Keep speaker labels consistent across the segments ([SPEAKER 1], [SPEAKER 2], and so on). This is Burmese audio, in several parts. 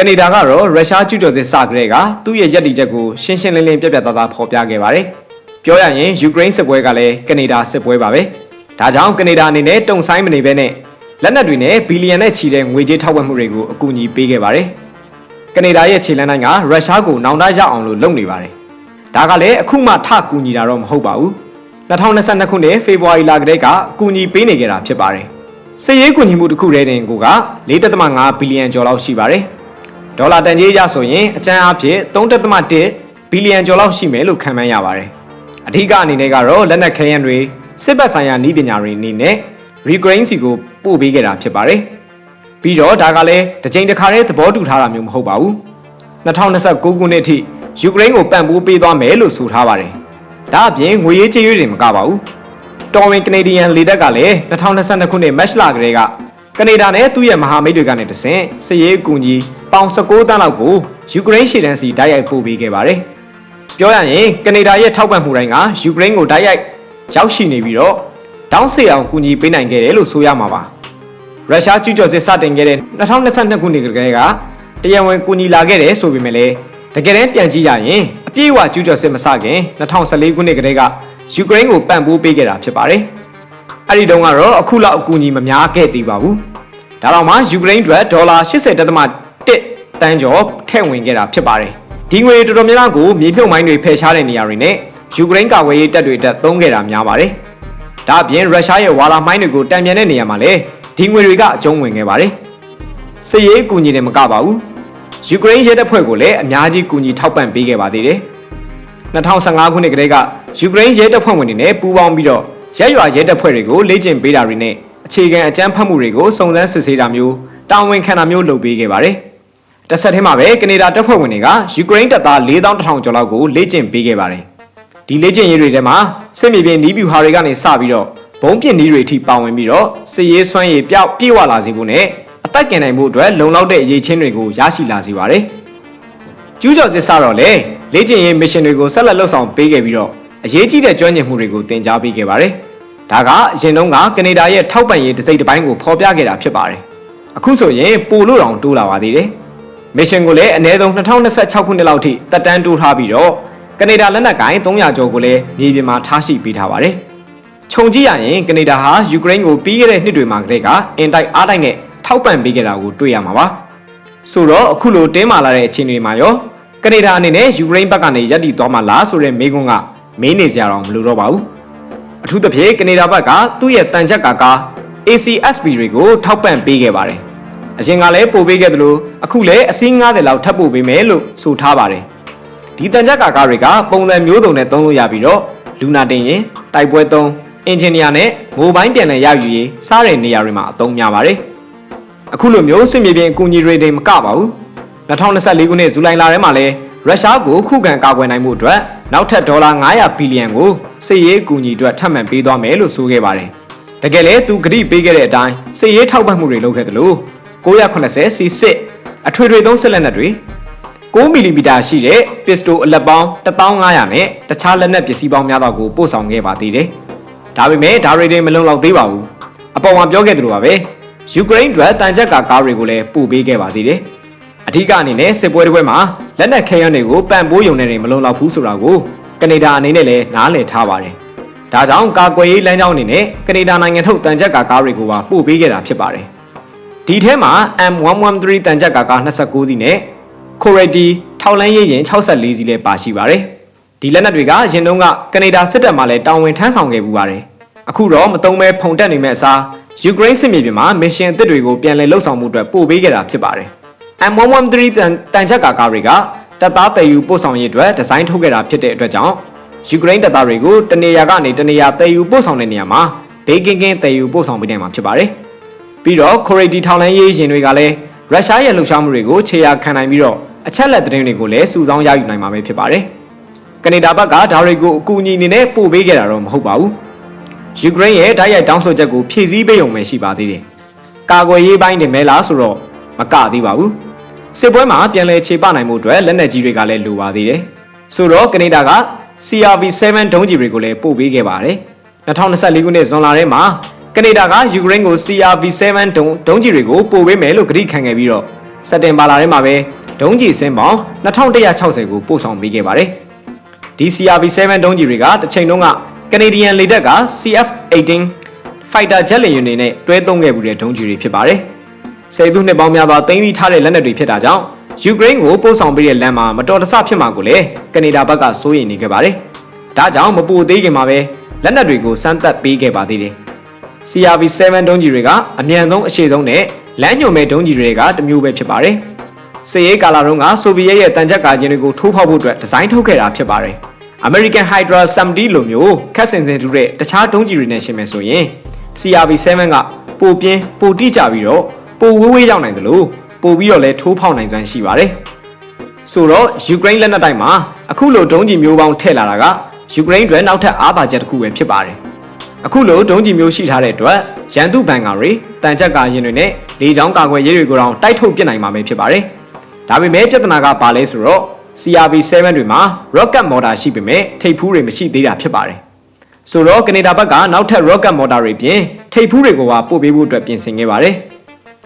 [SPEAKER 1] ကနေဒါကတော့ရုရှားကျူးကျော်စစ်စကတဲ့ကသူ့ရဲ့ရည်တည်ချက်ကိုရှင်းရှင်းလင်းလင်းပြပြသားသားဖော်ပြခဲ့ပါတယ်။ပြောရရင်ယူကရိန်းစစ်ပွဲကလည်းကနေဒါစစ်ပွဲပါပဲ။ဒါကြောင့်ကနေဒါအနေနဲ့တုံဆိုင်မနေဘဲနဲ့လက်နက်တွေနဲ့ဘီလီယံနဲ့ချီတဲ့ငွေကြေးထောက်ပံ့မှုတွေကိုအကူအညီပေးခဲ့ပါတယ်။ကနေဒါရဲ့ခြေလှမ်းတိုင်းကရုရှားကိုနောင်တရအောင်လို့လုပ်နေပါတယ်။ဒါကလည်းအခုမှထကူညီတာတော့မဟုတ်ပါဘူး။2022ခုနှစ်ဖေဖော်ဝါရီလကတည်းကအကူအညီပေးနေကြတာဖြစ်ပါတယ်။စစ်ရေးကူညီမှုတစ်ခုတည်းတင်ကိုက4.5ဘီလီယံကျော်လောက်ရှိပါတယ်။ ဒေါ်လာတန်ကြေးရဆိုရင်အကြမ်းအားဖြင့်3.1ဘီလီယံကျော်လောက်ရှိမယ်လို့ခန့်မှန်းရပါတယ်။အထူးအနေနဲ့ကတော့လက်နက်ခဲယမ်းတွေစစ်ဘက်ဆိုင်ရာနည်းပညာတွေအနေနဲ့ Regrain စီကိုပို့ပေးခဲ့တာဖြစ်ပါတယ်။ပြီးတော့ဒါကလည်းတစ်ချိန်တစ်ခါတည်းသဘောတူထားတာမျိုးမဟုတ်ပါဘူး။2029ခုနှစ်အထိယူကရိန်းကိုပံ့ပိုးပေးသွားမယ်လို့ဆိုထားပါတယ်။ဒါအပြင်ငွေရေးကြေးရွေးတွေမကပါဘူး။တော်ဝင်ကနေဒီယန်လေတပ်ကလည်း2022ခုနှစ်မတ်လကတည်းက ကနေဒါနဲ့သူ့ရဲ့မဟာမိတ်တွေကနေတဆင့်စစ်ရေးအကူအညီပေါင်16တန်းလောက်ကိုယူကရိန်းရှေ့တန်းစီတိုက်ရိုက်ပို့ပေးခဲ့ပါတယ်။ပြောရရင်ကနေဒါရဲ့ထောက်ပံ့မှုတိုင်းကယူကရိန်းကိုတိုက်ရိုက်ရောက်ရှိနေပြီးတော့တောင်းစေအောင်ကူညီပေးနိုင်ခဲ့တယ်လို့ဆိုရမှာပါ။ရုရှားကျူးကျော်စစ်စတင်ခဲ့တဲ့2022ခုနှစ်ကတည်းကတရားဝင်ကူညီလာခဲ့တယ်ဆိုပေမဲ့လည်းတကယ်တမ်းပြန်ကြည့်ရရင်အပြည့်အဝကျူးကျော်စစ်မစခင်2014ခုနှစ်ကတည်းကယူကရိန်းကိုပံ့ပိုးပေးခဲ့တာဖြစ်ပါတယ်။ အဲ့ဒီတုန်းကတော့အခုလောက်အကူအညီမများခဲ့သေးပါဘူး။ဒါတော့မှယူကရိန်းအတွက်ဒေါ်လာ80.1တန်းကျော်ထည့်ဝင်ခဲ့တာဖြစ်ပါတယ်။ဒီငွေတော်တော်များများကိုမြေမြုပ်မိုင်းတွေဖယ်ရှားတဲ့နေရာတွေနဲ့ယူကရိန်းကာကွယ်ရေးတပ်တွေတက်သုံးခဲ့တာများပါတယ်။ဒါအပြင်ရုရှားရဲ့ဝါလာမိုင်းတွေကိုတံပြန်တဲ့နေရာမှာလည်းဒီငွေတွေကအကျုံးဝင်ခဲ့ပါတယ်။စစ်ရေးအကူအညီတွေမကပါဘူး။ယူကရိန်းရဲတပ်ဖွဲ့ကိုလည်းအများကြီးကူညီထောက်ပံ့ပေးခဲ့ပါသေးတယ်။2015ခုနှစ်ကတည်းကယူကရိန်းရဲတပ်ဖွဲ့ဝင်တွေနဲ့ပူးပေါင်းပြီးတော့ ရက်ရွာရဲတပ်ဖွဲ့တွေကိုလေ့ကျင့်ပေးတာတွေနဲ့အခြေခံအကြမ်းဖက်မှုတွေကိုစုံစမ်းစစ်ဆေးတာမျိုးတာဝန်ခံတာမျိုးလုပ်ပေးခဲ့ပါတယ်။တစ်ဆက်တည်းမှာပဲကနေဒါတပ်ဖွဲ့ဝင်တွေကယူကရိန်းတပ်သား4100ကျော်လောက်ကိုလေ့ကျင့်ပေးခဲ့ပါတယ်။ဒီလေ့ကျင့်ရေးတွေထဲမှာစစ်မြေပြင်နီးဗျူဟာတွေကနေစပြီးတော့ဘုံပြစ်နီးတွေအထိပါဝင်ပြီးတော့စစ်ရေးစွမ်းရည်ပြောက်ပြေဝလာစေဖို့နဲ့အသက်ကင်နိုင်မှုအတွက်လုံလောက်တဲ့အရေးချင်းတွေကိုရရှိလာစေပါတယ်။ကျူးကျော်သစ္စာတော့လေလေ့ကျင့်ရေးမစ်ရှင်တွေကိုဆက်လက်လှုပ်ဆောင်ပေးခဲ့ပြီးတော့ အရေးကြီးတဲ့ကျွမ်းကျင်မှုတွေကိုသင်ကြားပေးခဲ့ပါတယ်။ဒါကအရင်တုန်းကကနေဒါရဲ့ထောက်ပံ့ရေးတစ်စိတ်တစ်ပိုင်းကိုဖော်ပြခဲ့တာဖြစ်ပါတယ်။အခုဆိုရင်ပိုလို့တောင်တိုးလာပါသေးတယ်။မစ်ရှင်ကိုလည်းအနည်းဆုံး2026ခုနှစ်လောက်ထိတက်တန်းတိုးထားပြီးတော့ကနေဒါလက်နက်ကိုင်300ကျော်ကိုလည်းမြေပြင်မှာထားရှိပေးထားပါတယ်။ခြုံကြည့်ရရင်ကနေဒါဟာယူကရိန်းကိုပြီးခဲ့တဲ့နှစ်တွေမှာကတည်းကအင်တိုက်အားတိုက်နဲ့ထောက်ပံ့ပေးခဲ့တာကိုတွေ့ရမှာပါ။ဆိုတော့အခုလိုတင်းမာလာတဲ့အခြေအနေတွေမှာရောကနေဒါအနေနဲ့ယူကရိန်းဘက်ကနေရပ်တည်သွားမှာလားဆိုတဲ့မေးခွန်းက မေးနေကြတော့မလို့တော့ပါဘူး။အထူးသဖြင့်ကနေဒါဘက်ကသူ့ရဲ့တန်ချက်ကာကား ACSB တွေကိုထောက်ပံ့ပေးခဲ့ပါတယ်။အရင်ကလည်းပို့ပေးခဲ့သလိုအခုလည်းအစည်း90လောက်ထပ်ပို့ပေးမယ်လို့ဆိုထားပါတယ်။ဒီတန်ချက်ကာကားတွေကပုံစံမျိုးစုံနဲ့သုံးလို့ရပြီးတော့လူနာတင်ရင်တိုက်ပွဲသုံးအင်ဂျင်နီယာနဲ့မိုဘိုင်းပြန်လည်ရယူရေးစားတဲ့နေရာတွေမှာအသုံးများပါတယ်။အခုလိုမျိုးစစ်မြေပြင်အကူအညီတွေတင်မကပါဘူး။2024ခုနှစ်ဇူလိုင်လထဲမှာလည်း ရုရှားကိုခုခံကာကွယ်နိုင်မှုအတွက်နောက်ထပ်ဒေါ်လာ900ဘီလီယံကိုစစ်ရေးအကူအညီအတွက်ထပ်မံပေးသွားမယ်လို့ဆိုခဲ့ပါတယ်။တကယ်လည်းသူကတိပေးခဲ့တဲ့အတိုင်းစစ်ရေးထောက်ပံ့မှုတွေလုပ်ခဲ့တယ်လို့980 C6 အထွေထွေသုံးစစ်လက်နက်တွေ9မီလီမီတာရှိတဲ့ပစ္စတိုအလက်ပေါင်း1500နဲ့တခြားလက်နက်ပစ္စည်းပေါင်းများစွာကိုပို့ဆောင်ခဲ့ပါသေးတယ်။ဒါပေမဲ့ဒါတွေတွေမလုံလောက်သေးပါဘူး။အပေါ်မှာပြောခဲ့သလိုပါပဲ။ယူကရိန်းအတွက်တန်ကြပ်ကာကားတွေကိုလည်းပို့ပေးခဲ့ပါသေးတယ်။ အထူးအနေနဲ့စစ်ပွဲတစ်ပွဲမှာလက်နက်ခဲယမ်းတွေကိုပံ့ပိုးယုံနေတယ်မလုံလောက်ဘူးဆိုတာကိုကနေဒါအနေနဲ့လည်းနားလည်ထားပါတယ်။ဒါကြောင့်ကာကွယ်ရေးလမ်းကြောင်းအနေနဲ့ကနေဒါနိုင်ငံထုတ်တန်ကြပ်ကာကားတွေကိုပါပို့ပေးခဲ့တာဖြစ်ပါတယ်။ဒီထဲမှာ M113 တန်ကြပ်ကာကား29စီးနဲ့ Corredi ထောက်လန်းရေးရင်64စီးလည်းပါရှိပါတယ်။ဒီလက်နက်တွေကရင်တုန်းကကနေဒါစစ်တပ်မှလည်းတာဝန်ထမ်းဆောင်ခဲ့ပူပါတယ်။အခုတော့မတုံးမဲဖုန်တက်နေမဲ့အစားယူကရိန်းစစ်မြေပြင်မှာမစ်ရှင်အသစ်တွေကိုပြန်လည်လှုပ်ဆောင်မှုအတွက်ပို့ပေးခဲ့တာဖြစ်ပါတယ်။ M113 တန်တန်ချက်ကာကားတွေကတပ်သားတည်ယူပို့ဆောင်ရေးအတွက်ဒီဇိုင်းထုတ်ခဲ့တာဖြစ်တဲ့အတွက်ကြောင့်ယူကရိန်းတပ်သားတွေကိုတနေရာကနေတနေရာတည်ယူပို့ဆောင်တဲ့နေရာမှာဘေးကင်းကင်းတည်ယူပို့ဆောင်ပေးနိုင်မှာဖြစ်ပါတယ်။ပြီးတော့ Corredi ထောက်လန်းရေးရင်တွေကလည်းရုရှားရဲ့လှုပ်ရှားမှုတွေကိုခြေရာခံနိုင်ပြီးတော့အချက်လက်သတင်းတွေကိုလည်းစုဆောင်းရယူနိုင်မှာပဲဖြစ်ပါတယ်။ကနေဒါဘက်ကဒါတွေကိုအကူအညီအနေနဲ့ပို့ပေးခဲ့တာတော့မဟုတ်ပါဘူး။ယူကရိန်းရဲ့ဓာတ်ရိုက်တောင်းဆိုချက်ကိုဖြည့်ဆည်းပေးုံပဲရှိပါသေးတယ်။ကာကွယ်ရေးပိုင်းတင်မဲလားဆိုတော့မကသေးပါဘူး။ စစ်ပွဲမှာပြန်လည်ခြေပနိုင်မှုအတွက်လက်နက်ကြီးတွေကလည်းလိုပါသေးတယ်။ဆိုတော့ကနေဒါက CRV7 ဒုံးကျည်တွေကိုလည်းပို့ပေးခဲ့ပါတယ်။2024ခုနှစ်ဇွန်လထဲမှာကနေဒါကယူကရိန်းကို CRV7 ဒုံးဒုံးကျည်တွေကိုပို့ပေးမယ်လို့ကတိခံခဲ့ပြီးတော့စက်တင်ဘာလထဲမှာပဲဒုံးကျည်စင်းပေါင်း2160ကိုပို့ဆောင်ပေးခဲ့ပါတယ်။ဒီ CRV7 ဒုံးကျည်တွေကတစ်ချိန်လုံးကကနေဒီယန်လေတပ်က CF-18 Fighter Jet လေယာဉ်တွေနဲ့တွဲသုံးခဲ့မှုတဲ့ဒုံးကျည်တွေဖြစ်ပါတယ်။ ဆယ်စုနှစ်ပေါင်းများစွာတင်းသီးထားတဲ့လက်နက်တွေဖြစ်တာကြောင့်ယူကရိန်းကိုပို့ဆောင်ပေးတဲ့လမ်းမှာမတော်တဆဖြစ်မှာကိုလည်းကနေဒါဘက်ကစိုးရိမ်နေခဲ့ပါတယ်။ဒါကြောင့်မပိုသေးခင်မှာပဲလက်နက်တွေကိုစမ်းသပ်ပေးခဲ့ပါသေးတယ်။ CRV7 ဒုံးကျည်တွေကအမြန်ဆုံးအရှိဆုံးနဲ့လမ်းညွှန်မဲ့ဒုံးကျည်တွေကတစ်မျိုးပဲဖြစ်ပါတယ်။စစ်ရေးကာလတုန်းကဆိုဗီယက်ရဲ့တန်ကြပ်ကာကျင်းတွေကိုထိုးဖောက်ဖို့အတွက်ဒီဇိုင်းထုတ်ခဲ့တာဖြစ်ပါတယ်။ American Hydra 70လိုမျိုးခက်ဆင်ဆင်တူတဲ့တခြားဒုံးကျည်တွေနဲ့ရှင်းမယ်ဆိုရင် CRV7 ကပိုပြင်းပိုတိကျပြီးတော့ ပိုဝေးဝေးရောက်နိုင်တယ်လို့ပိုပြီးတော့လဲထိုးဖောက်နိုင်စွမ်းရှိပါတယ်။ဆိုတော့ယူကရိန်းလက်နက်တိုင်းမှာအခုလိုဒုံးကျည်မျိုးပေါင်းထည့်လာတာကယူကရိန်းအတွက်နောက်ထပ်အားပါချက်တစ်ခုပဲဖြစ်ပါတယ်။အခုလိုဒုံးကျည်မျိုးရှိထားတဲ့အတွက်ရန်သူဘန်ကာတွေတန်ချက်ကာရင်တွေနဲ့လေကြောင်းကာကွယ်ရေးတွေကိုတောင်တိုက်ထုတ်ပစ်နိုင်မှာပဲဖြစ်ပါတယ်။ဒါပေမဲ့ပြဿနာကဘာလဲဆိုတော့ CRV7 တွေမှာ rocket motor ရှိပေမဲ့ထိပ်ဖူးတွေမရှိသေးတာဖြစ်ပါတယ်။ဆိုတော့ကနေဒါဘက်ကနောက်ထပ် rocket motor တွေပြင်ထိပ်ဖူးတွေကိုပါပို့ပေးဖို့အတွက်ပြင်ဆင်ခဲ့ပါတယ်။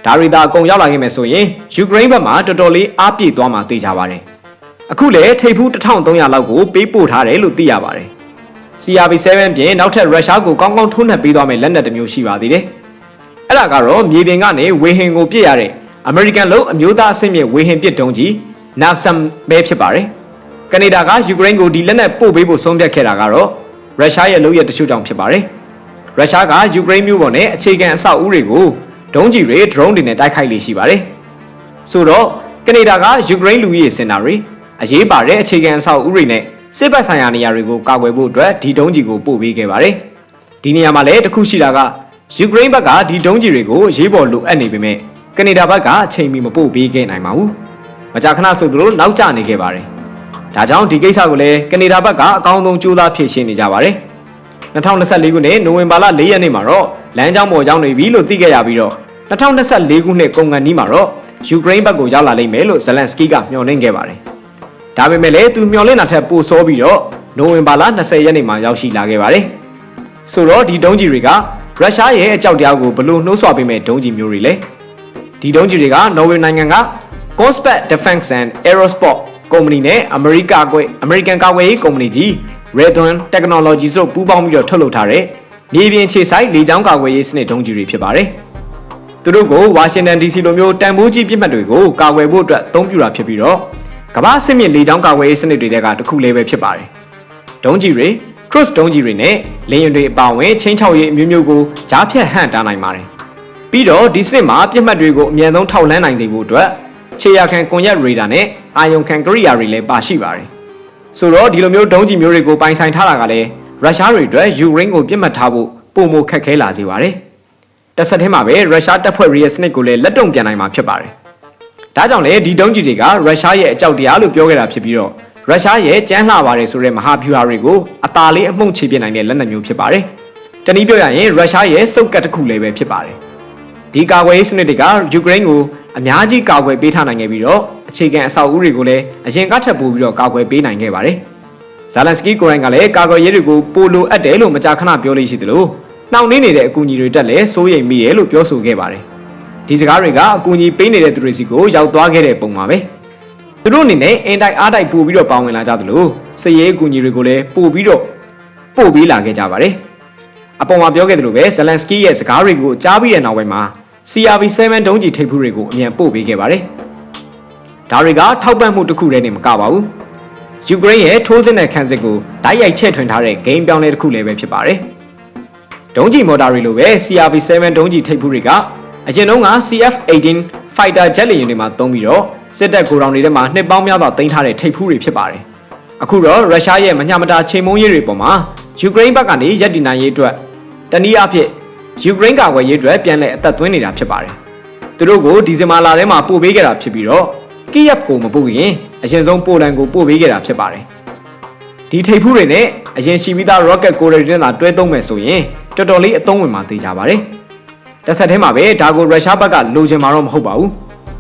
[SPEAKER 1] ဒါရီသာအကုန်ရောက်လာခဲ့မယ်ဆိုရင်ယူကရိန်းဘက်မှာတော်တော်လေးအားပြည့်သွားမှာသိကြပါတယ်။အခုလည်းထိပ်ဖူး1300လောက်ကိုပေးပို့ထားတယ်လို့သိရပါတယ်။ CRV7 ပြင်နောက်ထပ်ရုရှားကိုကောင်းကောင်းထိုးနှက်ပေးသွားမယ့်လက်နက်တစ်မျိုးရှိပါသေးတယ်။အဲ့ဒါကတော့မြေပြင်ကနေဝေဟင်ကိုပြစ်ရတဲ့အမေရိကန်လို့အမျိုးသားအဆင့်မြင့်ဝေဟင်ပစ်တုံးကြီး NASAM ပဲဖြစ်ပါတယ်။ကနေဒါကယူကရိန်းကိုဒီလက်နက်ပို့ပေးဖို့ဆုံးဖြတ်ခဲ့တာကတော့ရုရှားရဲ့လုပ်ရတချို့ကြောင့်ဖြစ်ပါတယ်။ရုရှားကယူကရိန်းမျိုးပေါ်နဲ့အခြေခံအဆောက်အဦတွေကို ဒုံးကျည်တွေ drone တွေနဲ့တိုက်ခိုက်လေးရှိပါတယ်။ဆိုတော့ကနေဒါကယူကရိန်းလူကြီးစင်တာတွေအရေးပါတဲ့အခြေခံအဆောက်အဦတွေနဲ့စစ်ဘက်ဆိုင်ရာနေရာတွေကိုကာကွယ်ဖို့အတွက်ဒီဒုံးကျည်ကိုပို့ပေးခဲ့ပါတယ်။ဒီနေရာမှာလည်းတခုရှိတာကယူကရိန်းဘက်ကဒီဒုံးကျည်တွေကိုရေးပေါ်လိုအပ်နေပေမဲ့ကနေဒါဘက်ကအချိန်မီမပို့ပေးခဲ့နိုင်ပါဘူး။မကြာခဏဆိုသလိုနောက်ကျနေခဲ့ပါတယ်။ဒါကြောင့်ဒီကိစ္စကိုလည်းကနေဒါဘက်ကအကောင်းဆုံးကြိုးစားဖြေရှင်းနေကြပါတယ်။2024ခုနှစ်နိုဝင်ဘာလ4ရက်နေ့မှာတော့လမ်းကြောင်းပေါ်ရောက်နေပြီလို့သိခဲ့ရပြီးတော့ 2024ခုနှစ်ကုန်ကန်နီးမှာတော့ယူကရိန်းဘက်ကိုရောက်လာလိမ့်မယ်လို့ဇလန်စကီကမျှော်လင့်ခဲ့ပါတယ်။ဒါပေမဲ့လည်းသူမျှော်လင့်တာထက်ပိုစောပြီးတော့နိုဝင်ဘာလ20ရက်နေ့မှာရောက်ရှိလာခဲ့ပါတယ်။ဆိုတော့ဒီဒုံးကျည်တွေကရုရှားရဲ့အကြောက်တရားကိုဘလို့နှိုးဆွပေးမဲ့ဒုံးကျည်မျိုးတွေလဲ။ဒီဒုံးကျည်တွေကနော်ဝေနိုင်ငံက Cospat Defense and Aerosport ကုမ္ပဏီနဲ့အမေရိကကွယ်အမေရိကန်ကာကွယ်ရေးကုမ္ပဏီကြီး Raytheon Technology တို့ပူးပေါင်းပြီးတော့ထုတ်လုပ်ထားတဲ့မြေပြင်ခြေဆိုင်လေကြောင်းကာကွယ်ရေးစနစ်ဒုံးကျည်တွေဖြစ်ပါတယ်။ သူတို့ကိုဝါရှင်တန် DC လိုမျိုးတန်ဖိုးကြီးပြစ်မှတ်တွေကိုကာကွယ်ဖို့အတွက်အသုံးပြုတာဖြစ်ပြီးတော့ကမ္ဘာစစ်မြင့်လေကြောင်းကာကွယ်ရေးစနစ်တွေတဲကတစ်ခုလေးပဲဖြစ်ပါတယ်။ဒုံးကျည်တွေ cruise ဒုံးကျည်တွေနဲ့လေယာဉ်တွေအပါအဝင်ချင်းချောက်ရေးအမျိုးမျိုးကိုကြားဖြတ်ဟန့်တားနိုင်ပါတယ်။ပြီးတော့ဒီစနစ်မှာပြစ်မှတ်တွေကိုအမြန်ဆုံးထောက်လှမ်းနိုင်စေဖို့အတွက်ခြေရခံကွန်ရက်ရေဒါနဲ့အာယုံခံကရိယာတွေလည်းပါရှိပါတယ်။ဆိုတော့ဒီလိုမျိုးဒုံးကျည်မျိုးတွေကိုပိုင်ဆိုင်ထားတာကလည်းရုရှားတွေအတွက်ယူကရိန်းကိုပြစ်မှတ်ထားဖို့ပုံမခက်ခဲလာစေပါတယ်။ တစ်ဆက်တည်းမှာပဲရုရှားတပ်ဖွဲ့တွေရဲ့စနစ်ကိုလည်းလက်တုံပြန်နိုင်မှာဖြစ်ပါတယ်။ဒါကြောင့်လည်းဒီဒုံးကျည်တွေကရုရှားရဲ့အကြောက်တရားလို့ပြောခဲ့တာဖြစ်ပြီးတော့ရုရှားရဲ့ကြမ်းလှပါတယ်ဆိုတဲ့မဟာဗျူဟာတွေကိုအသာလေးအမှုန့်ချေပြနိုင်တဲ့လက်နက်မျိုးဖြစ်ပါတယ်။တနည်းပြောရရင်ရုရှားရဲ့စုပ်ကတ်တစ်ခုလေးပဲဖြစ်ပါတယ်။ဒီကာကွယ်ရေးစနစ်တွေကယူကရိန်းကိုအများကြီးကာကွယ်ပေးထားနိုင်ခဲ့ပြီးတော့အခြေခံအဆောက်အဦတွေကိုလည်းအရင်ကထပ်ပို့ပြီးတော့ကာကွယ်ပေးနိုင်ခဲ့ပါတယ်။ဇာလန်စကီကိုရိုင်းကလည်းကာကွယ်ရေးတွေကိုပိုလိုအပ်တယ်လို့မကြာခဏပြောလို့ရှိသလို နှောင့်နှေးနေတဲ့အကူအညီတွေတက်လည်းစိုးရိမ်မိတယ်လို့ပြောဆိုခဲ့ပါတယ်။ဒီစကားတွေကအကူအညီပေးနေတဲ့သူတွေစီကိုရောက်သွားခဲ့တဲ့ပုံပါပဲ။သူတို့အနေနဲ့အင်တိုက်အားတိုက်ပို့ပြီးတော့ပါဝင်လာကြသလိုစည်ရေးအကူအညီတွေကိုလည်းပို့ပြီးတော့ပို့ပေးလာခဲ့ကြပါတယ်။အပေါ်မှာပြောခဲ့သလိုပဲဇလန်စကီရဲ့စကားတွေကိုကြားပြီးတဲ့နောက်ပိုင်းမှာ CRV7 ဒုံးကျည်ထိပ်ဖူးတွေကိုအမြန်ပို့ပေးခဲ့ပါတယ်။ဒါတွေကထောက်ပံ့မှုတစ်ခုတည်းနဲ့မကပါဘူး။ယူကရိန်းရဲ့ထိုးစစ်နဲ့ခံစစ်ကိုတိုက်ရိုက်ချဲ့ထွင်ထားတဲ့ဂိမ်းပြောင်းလဲတစ်ခုလည်းပဲဖြစ်ပါတယ်။ ဒုံးကျည်မော်တာတွေလိုပဲ CRV7 ဒုံးကျည်ထိပ်ဖူးတွေကအရင်တုန်းက CF18 Fighter Jet လေယာဉ်တွေမှာသုံးပြီးတော့စစ်တပ်ကိုယ်တော်တွေထဲမှာနှစ်ပေါင်းများစွာတင်ထားတဲ့ထိပ်ဖူးတွေဖြစ်ပါတယ်။အခုတော့ရုရှားရဲ့မညမတာချိန်မုံရေးတွေပေါ်မှာယူကရိန်းဘက်ကနေရပ်တည်နိုင်ရေးအတွက်တနည်းအားဖြင့်ယူကရိန်းကာကွယ်ရေးအတွက်ပြန်လည်အသက်သွင်းနေတာဖြစ်ပါတယ်။သူတို့ကိုဒီဇင်ဘာလထဲမှာပို့ပေးခဲ့တာဖြစ်ပြီးတော့ကီယက်ကိုမပို့ခင်အရင်ဆုံးပိုလန်ကိုပို့ပေးခဲ့တာဖြစ်ပါတယ်။ဒီထိပ်ဖူးတွေနဲ့အရင်ရှိပြီးသား rocket ကိုရီတင်လာတွဲသုံးမယ်ဆိုရင် တော်တော်လေးအသုံးဝင်မှာသိကြပါတယ်။တစ်ဆက်တည်းမှာပဲဒါကိုရုရှားဘက်ကလိုချင်မှာတော့မဟုတ်ပါဘူး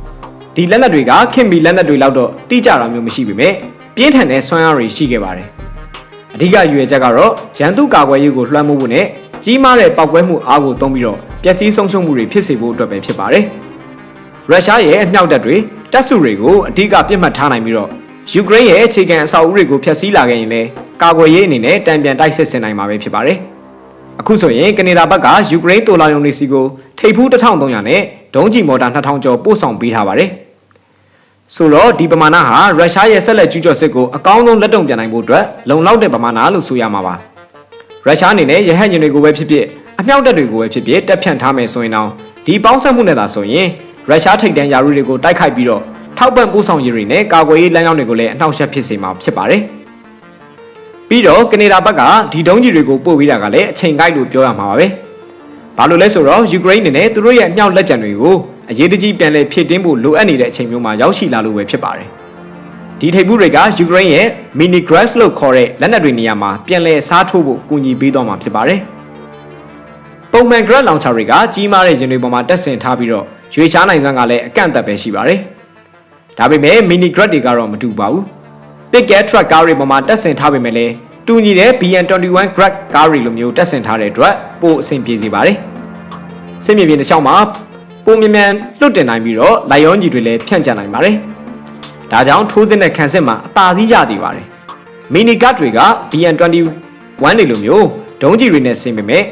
[SPEAKER 1] ။ဒီလက်နက်တွေကခင်မီလက်နက်တွေလောက်တော့တိကျတာမျိုးမရှိပေမဲ့ပြင်းထန်တဲ့ဆွမ်းအားတွေရှိခဲ့ပါတယ်။အဓိကရွေချက်ကတော့ရန်သူကာကွယ်ရေးကိုလွှမ်းမိုးဖို့နဲ့ကြီးမားတဲ့ပောက်ကွဲမှုအားကိုသုံးပြီးတော့ပျက်စီးဆုံးရှုံးမှုတွေဖြစ်စေဖို့အတွက်ပဲဖြစ်ပါတယ်။ရုရှားရဲ့အမြောက်တပ်တွေတပ်စုတွေကိုအဓိကပြစ်မှတ်ထားနိုင်ပြီးတော့ယူကရိန်းရဲ့အခြေခံအဆောက်အဦတွေကိုဖျက်ဆီးလာခဲ့ရင်လည်းကာကွယ်ရေးအနေနဲ့တံပြန်တိုက်စစ်ဆင်နိုင်မှာပဲဖြစ်ပါတယ်။ အခုဆိုရင်ကနေဒါဘက်ကယူကရိန်းတော်လာယုံတွေစီကိုထိပ်ဖူး1300နဲ့ဒုံးကျည်မော်တာ2000ကျော်ပို့ဆောင်ပေးထားပါတယ်။ဆိုတော့ဒီပမာဏဟာရုရှားရဲ့ဆက်လက်ကျူးကျော်စစ်ကိုအကောင်းဆုံးလက်တုံပြန်နိုင်ဖို့အတွက်လုံလောက်တဲ့ပမာဏလို့ဆိုရမှာပါ။ရုရှားအနေနဲ့ရဟတ်ညင်တွေကိုပဲဖြစ်ဖြစ်အမြောက်တပ်တွေကိုပဲဖြစ်ဖြစ်တက်ဖြန့်ထားမယ်ဆိုရင်တော့ဒီပေါင်းစပ်မှုနဲ့သာဆိုရင်ရုရှားထိပ်တန်းယာရုတွေကိုတိုက်ခိုက်ပြီးတော့ထောက်ပံ့ပို့ဆောင်ရေးတွေနဲ့ကာကွယ်ရေးလမ်းကြောင်းတွေကိုလည်းအနှောက်အယှက်ဖြစ်စေမှာဖြစ်ပါတယ်။ ပြီးတော့ကနေဒါဘက်ကဒီဒုံးကြီးတွေကိုပို့ပေးတာကလည်းအချိန်ကိုက်လို့ပြောရမှာပါပဲ။ဘာလို့လဲဆိုတော့ယူကရိန်းအနေနဲ့သူတို့ရဲ့အမြောက်လက်ကျန်တွေကိုအရေးတကြီးပြန်လည်ဖြည့်တင်းဖို့လိုအပ်နေတဲ့အချိန်မျိုးမှာရောက်ရှိလာလို့ပဲဖြစ်ပါတယ်။ဒီထိပ်ဖူးတွေကယူကရိန်းရဲ့ mini grass လို့ခေါ်တဲ့လက်နက်တွေနေရာမှာပြန်လည်စားထိုးဖို့ကူညီပေးတော့မှာဖြစ်ပါတယ်။ပုံမှန် grad launcher တွေကကြီးမားတဲ့ရင်တွေပေါ်မှာတက်ဆင်ထားပြီးတော့ရွေချားနိုင်စွမ်းကလည်းအကန့်အသတ်ပဲရှိပါတယ်။ဒါပေမဲ့ mini grad တွေကတော့မတူပါဘူး။ Big Cat Truck ကားတွေပေါ်မှာတက်ဆင်ထားပေမဲ့လည်းတူညီတဲ့ BN21 Grad ကားတွေလိုမျိုးတက်ဆင်ထားတဲ့အတွက်ပိုအဆင်ပြေစေပါတယ်။ဆင်းမြေပြင်တစ်လျှောက်မှာပုံမြန်မြန်လွတ်တင်နိုင်ပြီးတော့လိုက်ရောကြီးတွေလည်းဖြန့်ကျက်နိုင်ပါတယ်။ဒါကြောင့်ထိုးစစ်နဲ့ခံစစ်မှာအသာစီးရသေးပါတယ်။ Mini Cat တွေက BN21 တွေလိုမျိုးဒုံးကြီးတွေနဲ့ဆင်ပေမဲ့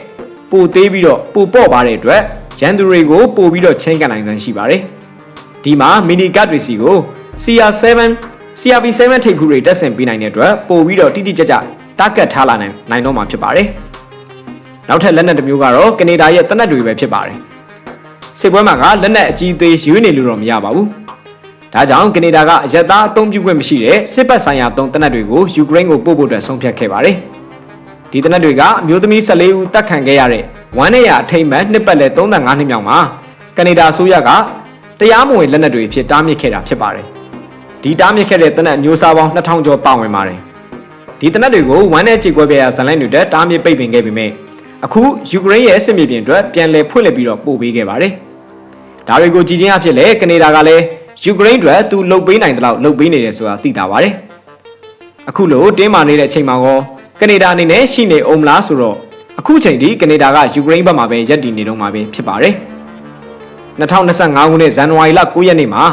[SPEAKER 1] ပိုသေးပြီးတော့ပိုပေါ့ပါတဲ့အတွက်ရန်သူတွေကိုပို့ပြီးတော့ချင်းကန်နိုင်စွမ်းရှိပါတယ်။ဒီမှာ mini cut တွေစီကို CR7 CRP7 ထိပ်ဖူးတွေတက်ဆင်ပေးနိုင်တဲ့အတွက်ပိုပြီးတော့တိတိကျကျတားကတ်ထားလာနိုင်နိုင်တော့မှာဖြစ်ပါတယ်။နောက်ထပ်လက်နက်တစ်မျိုးကတော့ကနေဒါရဲ့တနက်တွေပဲဖြစ်ပါတယ်။စစ်ပွဲမှာကလက်နက်အကြီးသေးရွေးနေလို့တော့မရပါဘူး။ဒါကြောင့်ကနေဒါကအရက်သားအသုံးပြုခွင့်မရှိတဲ့စစ်ပတ်ဆိုင်ရာသုံးတနက်တွေကိုယူကရိန်းကိုပို့ဖို့အတွက်ဆုံးဖြတ်ခဲ့ပါတယ်။ဒီတနက်တွေကအမျိုးသမီး14ဦးတပ်ခံခဲ့ရတဲ့ဝမ်းနဲ့ရအထိမ့်မှန်နှစ်ပတ်လည်35နှစ်မြောက်မှာကနေဒါအစိုးရကတရားမဝင်လက်နက်တွေအဖြစ်တားမြစ်ခဲ့တာဖြစ်ပါတယ်။ ဒီတားမြစ်ခဲ့တဲ့တနက်မျိုးစားပေါင်း2000ကျော်ပါဝင်ပါတယ်။ဒီတနက်တွေကိုဝမ်းနဲ့ကြေကွဲပြရဇန်လိုက်တွေတက်တားမြစ်ပိတ်ပင်ခဲ့ပေမဲ့အခုယူကရိန်းရဲ့စစ်မြေပြင်အတွက်ပြန်လည်ဖွင့်လှစ်ပြီးတော့ပို့ပေးခဲ့ပါတယ်။ဒါတွေကိုကြည်ချင်းအဖြစ်လဲကနေဒါကလည်းယူကရိန်းအတွက်သူလှုပ်ပေးနိုင်တဲ့လောက်လှုပ်ပေးနေတယ်ဆိုတာသိတာပါတယ်။အခုလိုတင်းမာနေတဲ့အချိန်မှာကောကနေဒါအနေနဲ့ရှိနေအောင်မလားဆိုတော့အခုချိန်ထိကနေဒါကယူကရိန်းဘက်မှာပဲရပ်တည်နေတော့မှာပဲဖြစ်ပါတယ်။2025ခုနှစ်ဇန်နဝါရီလ9ရက်နေ့မှာ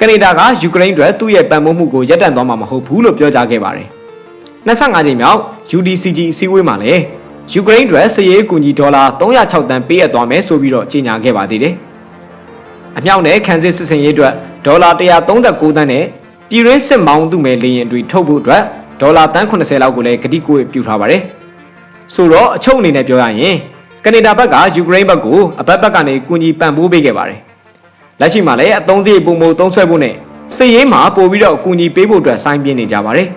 [SPEAKER 1] ကနေဒါကယူကရိန်းအတွက်သူ့ရဲ့ပံ့ပိုးမှုကိုရပ်တန့်သွားမှာမဟုတ်ဘူးလို့ပြောကြားခဲ့ပါတယ်။25ချိန်မြောက် UDCG အစည်းအဝေးမှာလည်းယူကရိန်းအတွက်စည်ရေးအကူအညီဒေါ်လာ306တန်ပေးအပ်သွားမယ်ဆိုပြီးတော့ကြေညာခဲ့ပါသေးတယ်။အမြောက်နဲ့ခံစစ်စစ်စင်ရေးအတွက်ဒေါ်လာ139တန်းနဲ့ပြည်ရင်းစစ်မောင်းသူမဲ့လေရင်တွေထုတ်ဖို့အတွက်ဒေါ်လာတန်း80လောက်ကိုလည်းကတိကိုပြုထားပါတယ်။ဆိုတော့အချုပ်အနေနဲ့ပြောရရင်ကနေဒါဘက်ကယူကရိန်းဘက်ကိုအဘက်ဘက်ကနေကူညီပံ့ပိုးပေးခဲ့ပါတယ်။ လက်ရှိမှာလည်းအသုံးစရိတ်ပုံမှုသုံးဆွဲဖို့နဲ့စစ်ရေးမှာပို့ပြီးတော့အကူအညီပေးဖို့အတွက်စိုင်းပြင်းနေကြပါတယ်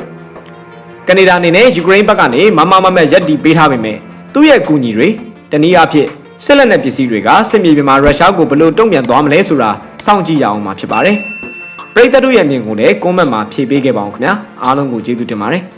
[SPEAKER 1] ။ကနေဒါအနေနဲ့ယူကရိန်းဘက်ကနေမမမမက်ရက်တီပေးထားပေမဲ့သူ့ရဲ့အကူအညီတွေတနည်းအားဖြင့်စစ်လက်နက်ပစ္စည်းတွေကစစ်မြေပြင်မှာရုရှားကိုဘယ်လိုတုံ့ပြန်သွားမလဲဆိုတာစောင့်ကြည့်ရအောင်မှာဖြစ်ပါတယ်။ပရိသတ်တို့ရဲ့မြင်ကိုလည်းကွန်မန့်မှာဖြည့်ပေးခဲ့ပါအောင်ခင်ဗျာအားလုံးကိုကျေးဇူးတင်ပါတယ်။